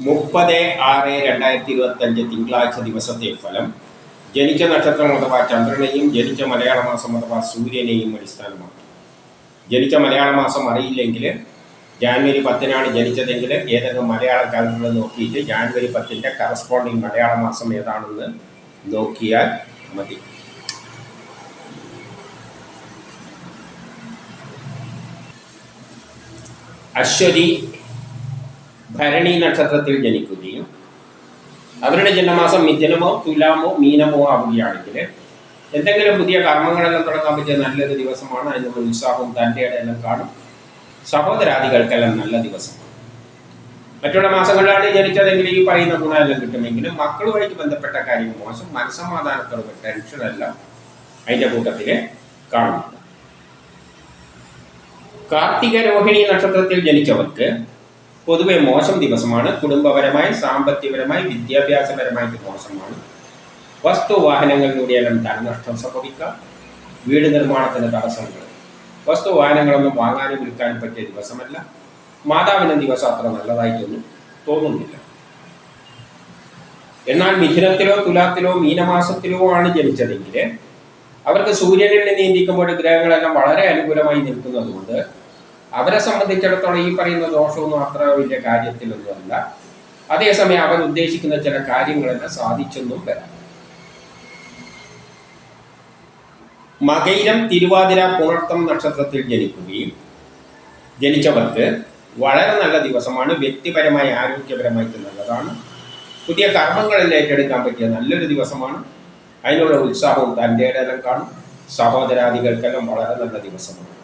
മുപ്പത് ആറ് രണ്ടായിരത്തി ഇരുപത്തഞ്ച് തിങ്കളാഴ്ച ദിവസത്തെ ഫലം. ജനിച്ച നക്ഷത്രം അഥവാ ചന്ദ്രനെയും ജനിച്ച മലയാള മാസം അഥവാ സൂര്യനെയും അടിസ്ഥാനമാക്കി. ജനിച്ച മലയാള മാസം അറിയില്ലെങ്കിൽ ജാനുവരി പത്തിനാണ് ജനിച്ചതെങ്കിൽ ഏതെങ്കിലും മലയാള കലണ്ടർ നോക്കിയിട്ട് ജാനുവരി പത്തിന്റെ കറസ്പോണ്ടിങ് മലയാള മാസം ഏതാണെന്ന് നോക്കിയാൽ മതി. അശ്വതി ഭരണി നക്ഷത്രത്തിൽ ജനിക്കുകയും അവരുടെ ജന്മമാസം മിഥുനമോ തുലാമോ മീനമോ ആവുകയാണെങ്കിൽ എന്തെങ്കിലും പുതിയ കർമ്മങ്ങളെല്ലാം തുടങ്ങാൻ പറ്റിയ നല്ലൊരു ദിവസമാണ്. അതിനുള്ള ഉത്സാഹവും തന്റെ എല്ലാം കാണും. സഹോദരാദികൾക്കെല്ലാം നല്ല ദിവസമാണ്. മറ്റുള്ള മാസങ്ങളിലാണ് ജനിച്ചതെങ്കിൽ ഈ പറയുന്ന ഗുണമെല്ലാം കിട്ടുമെങ്കിലും മക്കളുമായിട്ട് ബന്ധപ്പെട്ട കാര്യം മോശം. മനസ്സമാധാനത്തോടെ ടെൻഷനെല്ലാം അതിന്റെ കൂട്ടത്തിൽ കാണുന്നുണ്ട് കാർത്തിക രോഹിണി നക്ഷത്രത്തിൽ ജനിച്ചവർക്ക് പൊതുവെ മോശം ദിവസമാണ്. കുടുംബപരമായി സാമ്പത്തികപരമായി വിദ്യാഭ്യാസപരമായിട്ട് മോശമാണ്. വസ്തു വാഹനങ്ങളിലൂടെയെല്ലാം ധനനഷ്ടം സംഭവിക്കാം. വീട് നിർമ്മാണത്തിന് തടസ്സങ്ങൾ. വസ്തു വാഹനങ്ങളൊന്നും വാങ്ങാനും വിൽക്കാനും പറ്റിയ ദിവസമല്ല. മാതാവിന് ദിവസം അത്ര നല്ലതായിട്ടൊന്നും തോന്നുന്നില്ല. എന്നാൽ മിഥുനത്തിലോ തുലാത്തിലോ മീനമാസത്തിലോ ആണ് ജനിച്ചതെങ്കിൽ അവർക്ക് സൂര്യനിൽ നീന്തിക്കുമ്പോൾ ഗ്രഹങ്ങളെല്ലാം വളരെ അനുകൂലമായി നിൽക്കുന്നതുകൊണ്ട് അവരെ സംബന്ധിച്ചിടത്തോളം ഈ പറയുന്ന ദോഷമൊന്നും അത്ര വലിയ കാര്യത്തിലൊന്നുമല്ല. അതേസമയം അവൻ ഉദ്ദേശിക്കുന്ന ചില കാര്യങ്ങളെല്ലാം സാധിച്ചെന്നും വരാം. മകൈരം തിരുവാതിര പുണർത്തം നക്ഷത്രത്തിൽ ജനിക്കുകയും ജനിച്ചവർക്ക് വളരെ നല്ല ദിവസമാണ്. വ്യക്തിപരമായി ആരോഗ്യപരമായിട്ട് നല്ലതാണ്. പുതിയ കർമ്മങ്ങളിൽ ഏറ്റെടുക്കാൻ പറ്റിയ നല്ലൊരു ദിവസമാണ്. അതിനുള്ള ഉത്സാഹവും തന്റെ ഇടയിലും കാണും. സഹോദരാദികൾക്കെല്ലാം വളരെ നല്ല ദിവസമാണ്.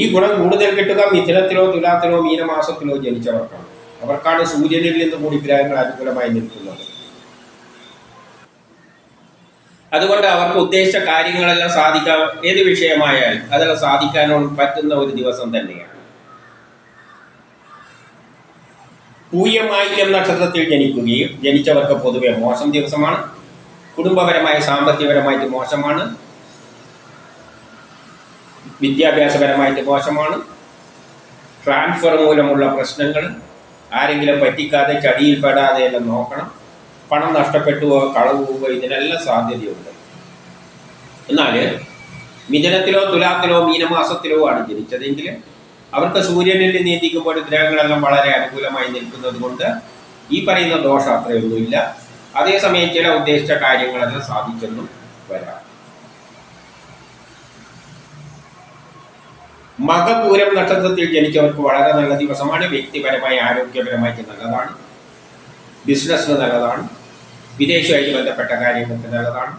ഈ ഗുണം കൂടുതൽ കിട്ടുക മിഥുനത്തിലോ തുലാത്തിലോ മീനമാസത്തിലോ ജനിച്ചവർക്കാണ്. അവർക്കാണ് സൂര്യനിൽ നിന്ന് കൂടി ഗ്രഹങ്ങൾ അനുകൂലമായി നിൽക്കുന്നത്. അതുകൊണ്ട് അവർക്ക് ഉദ്ദേശിച്ച കാര്യങ്ങളെല്ലാം സാധിക്കാൻ ഏത് വിഷയമായാലും അതെല്ലാം സാധിക്കാനോ പറ്റുന്ന ഒരു ദിവസം തന്നെയാണ്. പൂയമായിരം നക്ഷത്രത്തിൽ ജനിക്കുകയും ജനിച്ചവർക്ക് പൊതുവെ മോശം ദിവസമാണ്. കുടുംബപരമായി സാമ്പത്തികപരമായിട്ട് മോശമാണ്. വിദ്യാഭ്യാസപരമായിട്ട് മോശമാണ്. ട്രാൻസ്ഫർ മൂലമുള്ള പ്രശ്നങ്ങൾ ആരെങ്കിലും പറ്റിക്കാതെ ചടിയിൽപ്പെടാതെ എല്ലാം നോക്കണം. പണം നഷ്ടപ്പെട്ടുവോ കളവ് പോവുകയോ ഇതിനെല്ലാം സാധ്യതയുണ്ട്. എന്നാൽ മിഥുനത്തിലോ തുലാത്തിലോ മീനമാസത്തിലോ ആണ് ജനിച്ചതെങ്കിൽ അവർക്ക് സൂര്യനിൽ നീന്തിക്കുമ്പോൾ ഗ്രഹങ്ങളെല്ലാം വളരെ അനുകൂലമായി നിൽക്കുന്നത് കൊണ്ട് ഈ പറയുന്ന ദോഷം അത്രയൊന്നുമില്ല. അതേസമയം ചില ഉദ്ദേശിച്ച കാര്യങ്ങളെല്ലാം സാധിച്ചെന്നും വരാം. മകപൂരം നക്ഷത്രത്തിൽ ജനിച്ചവർക്ക് വളരെ നല്ല ദിവസമാണ്. വ്യക്തിപരമായി ആരോഗ്യപരമായിട്ട് നല്ലതാണ്. ബിസിനസ്സിന് നല്ലതാണ്. വിദേശമായിട്ട് ബന്ധപ്പെട്ട കാര്യങ്ങൾക്ക് നല്ലതാണ്.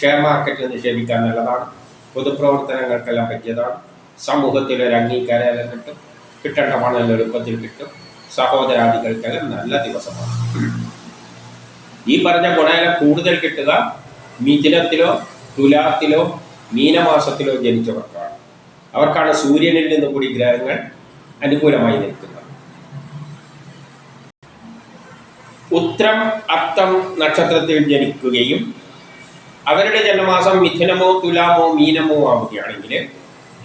ഷെയർ മാർക്കറ്റിൽ നിക്ഷേപിക്കാൻ നല്ലതാണ്. പൊതുപ്രവർത്തനങ്ങൾക്കെല്ലാം പറ്റിയതാണ്. സമൂഹത്തിൽ ഒരു അംഗീകാരം കിട്ടും. കിട്ടേണ്ട പണം എളുപ്പത്തിൽ കിട്ടും. സഹോദരാദികൾക്കെല്ലാം നല്ല ദിവസമാണ്. ഈ പറഞ്ഞ ഗുണമെല്ലാം കൂടുതൽ കിട്ടുക മിഥുനത്തിലോ തുലാത്തിലോ മീനമാസത്തിലോ ജനിച്ചവർക്കാണ്. അവർക്കാണ് സൂര്യനിൽ നിന്ന് കൂടി ഗ്രഹങ്ങൾ അനുകൂലമായി നിൽക്കുന്നത്. ഉത്രം അത്തം നക്ഷത്രത്തിൽ ജനിക്കുകയും അവരുടെ ജന്മമാസം മിഥുനമോ തുലാമോ മീനമോ ആവുകയാണെങ്കിൽ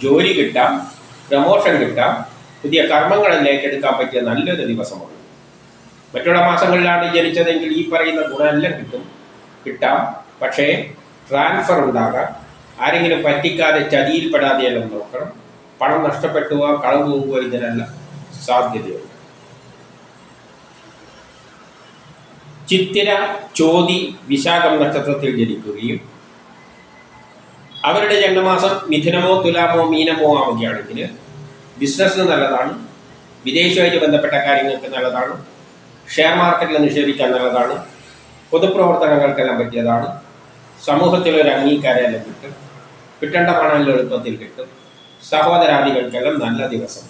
ജോലി കിട്ടാം പ്രമോഷൻ കിട്ടാം പുതിയ കർമ്മങ്ങളിൽ ഏറ്റെടുക്കാൻ പറ്റിയ നല്ലൊരു ദിവസമാണ്. മറ്റുള്ള മാസങ്ങളിലാണ് ജനിച്ചതെങ്കിൽ ഈ പറയുന്ന ഗുണമെല്ലാം കിട്ടും. കിട്ടാം. പക്ഷേ ട്രാൻസ്ഫർ ഉണ്ടാകാം. ആരെങ്കിലും പറ്റിക്കാതെ ചതിയിൽപ്പെടാതെയെല്ലാം നോക്കണം. പണം നഷ്ടപ്പെട്ടുവോ കളവ് പോകുക ഇതിനെല്ലാം സാധ്യതയുണ്ട്. ചിത്തിര ചോതി വിശാഖം നക്ഷത്രത്തിൽ ജനിക്കുകയും അവരുടെ ജന്മമാസം മിഥുനമോ തുലാമോ മീനമോ ആവുകയാണെങ്കിൽ ബിസിനസ്സിന് നല്ലതാണ് വിദേശമായിട്ട് ബന്ധപ്പെട്ട കാര്യങ്ങൾക്ക് നല്ലതാണ് ഷെയർ മാർക്കറ്റിൽ നിക്ഷേപിക്കാൻ നല്ലതാണ് പൊതുപ്രവർത്തനങ്ങൾക്കെല്ലാം പറ്റിയതാണ് സമൂഹത്തിലൊരു അംഗീകാരമെല്ലാം കിട്ടും. കിട്ടേണ്ട പണം എളുപ്പത്തിൽ കിട്ടും. സഹോദരാദികൾക്കെല്ലാം നല്ല ദിവസം.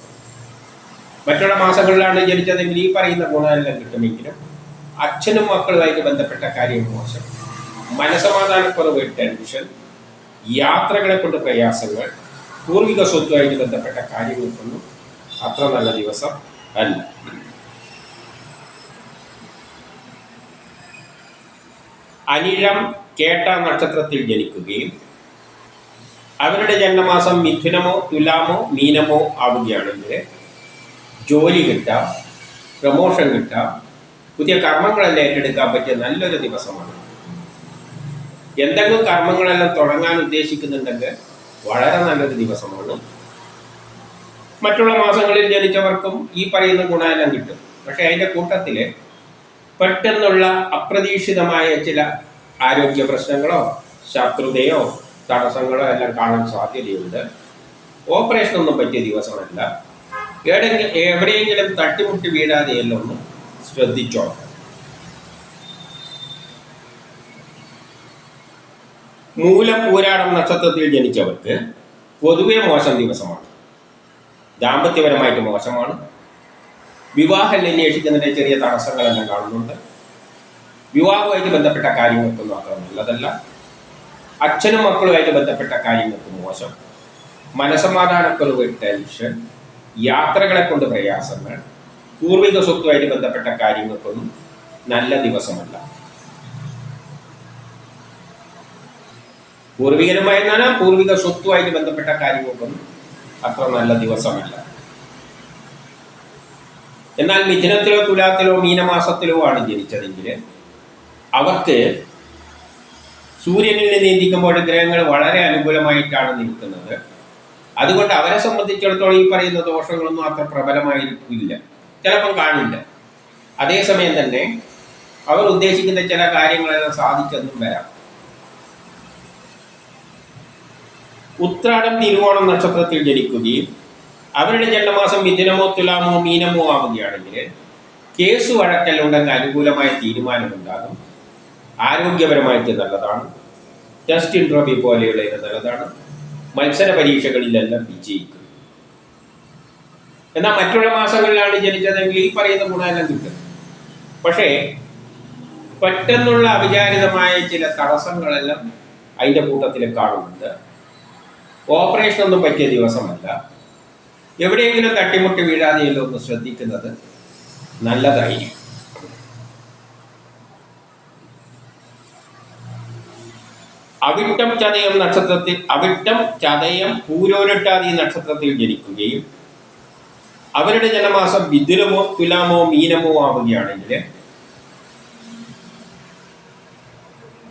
മറ്റുള്ള മാസങ്ങളിലാണ് ജനിച്ചതെങ്കിൽ ഈ പറയുന്ന ഗുണമെല്ലാം കിട്ടുമെങ്കിലും അച്ഛനും മക്കളുമായിട്ട് ബന്ധപ്പെട്ട കാര്യം മോശം. മനസമാധാനക്കുറവ് ടെൻഷൻ യാത്രകളെ കൊണ്ട് പ്രയാസങ്ങൾ പൂർവിക സ്വത്തുമായിട്ട് ബന്ധപ്പെട്ട കാര്യങ്ങൾക്കൊന്നും അത്ര നല്ല ദിവസം അല്ല. അനിഴം കേട്ട നക്ഷത്രത്തിൽ ജനിക്കുകയും അവരുടെ ജന്മമാസം മിഥുനമോ തുലാമോ മീനമോ ആവുകയാണെങ്കിൽ ജോലി കിട്ടാം പ്രമോഷൻ കിട്ടാം പുതിയ കർമ്മങ്ങളെല്ലാം ഏറ്റെടുക്കാൻ പറ്റിയ നല്ലൊരു ദിവസമാണ്. എന്തെങ്കിലും കർമ്മങ്ങളെല്ലാം തുടങ്ങാൻ ഉദ്ദേശിക്കുന്നുണ്ടെങ്കിൽ വളരെ നല്ലൊരു ദിവസമാണ്. മറ്റുള്ള മാസങ്ങളിൽ ജനിച്ചവർക്കും ഈ പറയുന്ന ഗുണമെല്ലാം കിട്ടും. പക്ഷെ അതിന്റെ കൂട്ടത്തിൽ പെട്ടെന്നുള്ള അപ്രതീക്ഷിതമായ ചില ആരോഗ്യ പ്രശ്നങ്ങളോ ശത്രുതയോ തടസ്സങ്ങളോ എല്ലാം കാണാൻ സാധ്യതയുണ്ട്. ഓപ്പറേഷനൊന്നും പറ്റിയ ദിവസമല്ല എവിടെയെങ്കിലും എവിടെയെങ്കിലും തട്ടിമുട്ടി വീഴാതെയെല്ലാം ഒന്ന് ശ്രദ്ധിച്ചോ മൂലം പൂരാടം നക്ഷത്രത്തിൽ ജനിച്ചവർക്ക് പൊതുവെ മോശം ദിവസമാണ്. ദാമ്പത്യപരമായിട്ട് മോശമാണ്. വിവാഹം അന്വേഷിക്കുന്നതിന്റെ ചെറിയ തടസ്സങ്ങളെല്ലാം കാണുന്നുണ്ട്. വിവാഹവുമായിട്ട് ബന്ധപ്പെട്ട കാര്യങ്ങൾക്കൊന്നും അത്ര നല്ലതല്ല. അച്ഛനും മക്കളുമായിട്ട് ബന്ധപ്പെട്ട കാര്യങ്ങൾക്ക് മോശം. മനസമാധാനക്കുറവ് ടെൻഷൻ യാത്രകളെ കൊണ്ട് പ്രയാസങ്ങൾ പൂർവിക സ്വത്തുമായിട്ട് ബന്ധപ്പെട്ട കാര്യങ്ങൾക്കൊന്നും നല്ല ദിവസമല്ല. പൂർവികരുമായി എന്നാൽ പൂർവിക സ്വത്തുമായിട്ട് ബന്ധപ്പെട്ട കാര്യങ്ങൾക്കൊന്നും അത്ര നല്ല ദിവസമല്ല. എന്നാൽ മിഥുനത്തിലോ തുലാത്തിലോ മീനമാസത്തിലോ ആണ് ജനിച്ചതെങ്കിൽ അവർക്ക് സൂര്യനിൽ നീന്തിക്കുമ്പോൾ ഗ്രഹങ്ങൾ വളരെ അനുകൂലമായിട്ടാണ് നിൽക്കുന്നത്. അതുകൊണ്ട് അവരെ സംബന്ധിച്ചിടത്തോളം ഈ പറയുന്ന ദോഷങ്ങളൊന്നും അത്ര പ്രബലമായിരിക്കില്ല. ചിലപ്പം കാണില്ല. അതേസമയം തന്നെ അവർ ഉദ്ദേശിക്കുന്ന ചില കാര്യങ്ങളെല്ലാം സാധിച്ചെന്നും വരാം. ഉത്രാടം തിരുവോണം നക്ഷത്രത്തിൽ ജനിക്കുകയും അവരുടെ ജന്മമാസം മിഥുനമോ തുലാമോ മീനമോ ആവുകയാണെങ്കിൽ കേസ് വഴക്കലുണ്ടെങ്കിൽ അനുകൂലമായ തീരുമാനമുണ്ടാകും. ആരോഗ്യപരമായിട്ട് നല്ലതാണ്. ടെസ്റ്റ് ഇൻട്രോബി പോലെയുള്ള ഇത് നല്ലതാണ് മത്സര പരീക്ഷകളിലെല്ലാം വിജയിക്കും. എന്നാൽ മറ്റുള്ള മാസങ്ങളിലാണ് ജനിച്ചതെങ്കിൽ ഈ പറയുന്ന ഗുണമെല്ലാം കിട്ടും. പക്ഷേ പെട്ടെന്നുള്ള അവിചാരിതമായ ചില തടസ്സങ്ങളെല്ലാം അതിന്റെ കൂട്ടത്തിൽ കാണുന്നുണ്ട്. ഓപ്പറേഷൻ ഒന്നും പറ്റിയ ദിവസമല്ല. എവിടെയെങ്കിലും തട്ടിമുട്ടി വീഴാതെയല്ലോ ഒന്ന് ശ്രദ്ധിക്കുന്നത്? നല്ലതായിരിക്കും. അവിട്ടം ചതയം നക്ഷത്രത്തിൽ അവിട്ടം ചതയം പൂരോരട്ടാതി നക്ഷത്രത്തിൽ ജനിക്കുകയും അവരുടെ ജനമാസം വിദുരമോ തുലാമോ മീനമോ ആവുകയാണെങ്കിൽ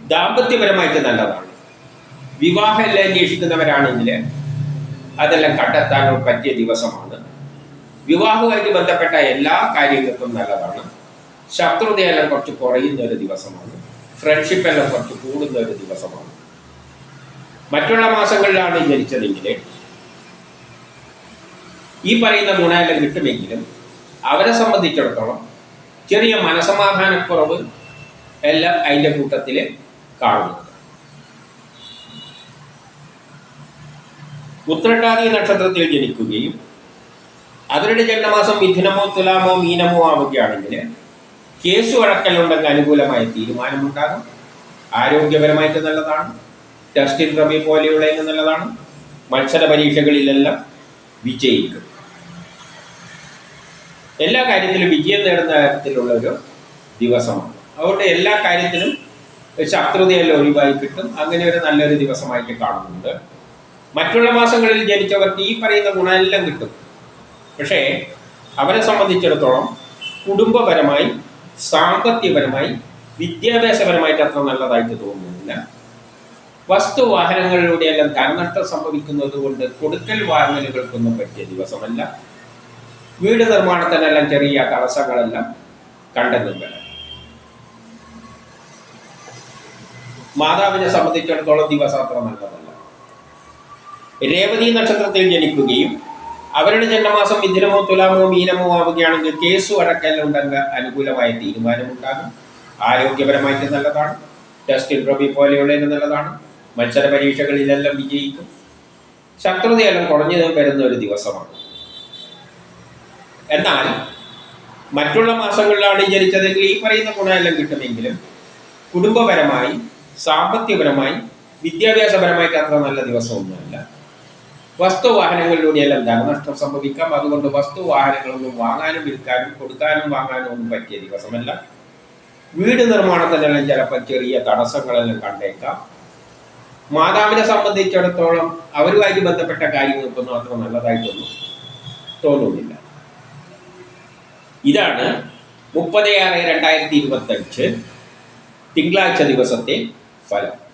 ദാമ്പത്യപരമായിട്ട് നല്ലതാണ്. വിവാഹമെല്ലാം അന്വേഷിക്കുന്നവരാണെങ്കിൽ അതെല്ലാം കണ്ടെത്താൻ പറ്റിയ ദിവസമാണ്. വിവാഹവുമായിട്ട് ബന്ധപ്പെട്ട എല്ലാ കാര്യങ്ങൾക്കും നല്ലതാണ്. ശത്രുതയെല്ലാം കുറച്ച് കുറയുന്ന ഒരു ദിവസമാണ്. ഫ്രണ്ട്ഷിപ്പ് എല്ലാം കുറച്ച് കൂടുന്ന ഒരു ദിവസമാണ്. മറ്റുള്ള മാസങ്ങളിലാണ് ജനിച്ചതെങ്കിൽ ഈ പറയുന്ന ഗുണമെല്ലാം കിട്ടുമെങ്കിലും അവരെ സംബന്ധിച്ചിടത്തോളം ചെറിയ മനസമാധാനക്കുറവ് എല്ലാം അതിന്റെ കൂട്ടത്തിൽ കാണുന്നുണ്ട്. ഉത്രട്ടാതി നക്ഷത്രത്തിൽ ജനിക്കുകയും അവരുടെ ജന്മമാസം മിഥുനമോ തുലാമോ മീനമോ ആവുകയാണെങ്കിൽ കേസ് വഴക്കലുണ്ടെങ്കിൽ അനുകൂലമായ തീരുമാനമുണ്ടാകും. ആരോഗ്യപരമായിട്ട് നല്ലതാണ്. ടെസ്റ്റ് റബി പോലെയുള്ള എന്നുള്ളതാണ്. മത്സര പരീക്ഷകളിലെല്ലാം വിജയിക്കും. എല്ലാ കാര്യത്തിലും വിജയം നേടുന്ന തരത്തിലുള്ള ഒരു ദിവസമാണ്. അതുകൊണ്ട് എല്ലാ കാര്യത്തിലും ശത്രുതയെല്ലാം ഒഴിവായി കിട്ടും. അങ്ങനെ ഒരു നല്ലൊരു ദിവസമായിട്ട് കാണുന്നുണ്ട്. മറ്റുള്ള മാസങ്ങളിൽ ജനിച്ചവർക്ക് ഈ പറയുന്ന ഗുണമെല്ലാം കിട്ടും. പക്ഷേ അവരെ സംബന്ധിച്ചിടത്തോളം കുടുംബപരമായി സാമ്പത്തികപരമായി വിദ്യാഭ്യാസപരമായിട്ട് അത്ര നല്ലതായിട്ട് തോന്നുന്നില്ല. വസ്തു വാഹനങ്ങളിലൂടെയെല്ലാം ധനനഷ്ടം സംഭവിക്കുന്നത് കൊണ്ട് കൊടുക്കൽ വാങ്ങലുകൾക്കൊന്നും പറ്റിയ ദിവസമല്ല. വീട് നിർമ്മാണത്തിനെല്ലാം ചെറിയ തടസ്സങ്ങളെല്ലാം കണ്ടെത്തുന്നുണ്ട് മാതാവിനെ സംബന്ധിച്ചിടത്തോളം ദിവസം അത്ര നല്ലതല്ല. രേവതി നക്ഷത്രത്തിൽ ജനിക്കുകയും അവരുടെ ജന്മമാസം മിഥുനമോ തുലാമോ മീനമോ ആവുകയാണെങ്കിൽ കേസു അടക്കലുണ്ടെങ്കിൽ അനുകൂലമായ തീരുമാനമുണ്ടാകും. ആരോഗ്യപരമായിട്ട് നല്ലതാണ്. ടെസ്റ്റിൽ പ്രോബി പോലെയുള്ളതിന് നല്ലതാണ്. മത്സര പരീക്ഷകളിലെല്ലാം വിജയിക്കും. ശത്രുതയെല്ലാം കുറഞ്ഞു വരുന്ന ഒരു ദിവസമാണ്. എന്നാൽ മറ്റുള്ള മാസങ്ങളിലാണ് ജനിച്ചതെങ്കിൽ ഈ പറയുന്ന ഗുണമെല്ലാം കിട്ടുമെങ്കിലും കുടുംബപരമായി സാമ്പത്തികപരമായി വിദ്യാഭ്യാസപരമായിട്ട് അത്ര നല്ല ദിവസമൊന്നുമല്ല. വസ്തുവാഹനങ്ങളിലൂടെയെല്ലാം ധനനഷ്ടം സംഭവിക്കാം. അതുകൊണ്ട് വസ്തുവാഹനങ്ങളൊന്നും വാങ്ങാനും വിൽക്കാനും കൊടുക്കാനും വാങ്ങാനും ഒന്നും പറ്റിയ ദിവസമല്ല. വീട് നിർമ്മാണത്തിനെല്ലാം ചിലപ്പോൾ ചെറിയ തടസ്സങ്ങളെല്ലാം കണ്ടേക്കാം. മാതാവിനെ സംബന്ധിച്ചിടത്തോളം അവരുമായി ബന്ധപ്പെട്ട കാര്യങ്ങൾക്കൊന്നും അത്ര നല്ലതായിട്ടൊന്നും തോന്നുന്നില്ല. ഇതാണ് മുപ്പത് ആറ് രണ്ടായിരത്തി ഇരുപത്തഞ്ച് തിങ്കളാഴ്ച ദിവസത്തെ ഫലം.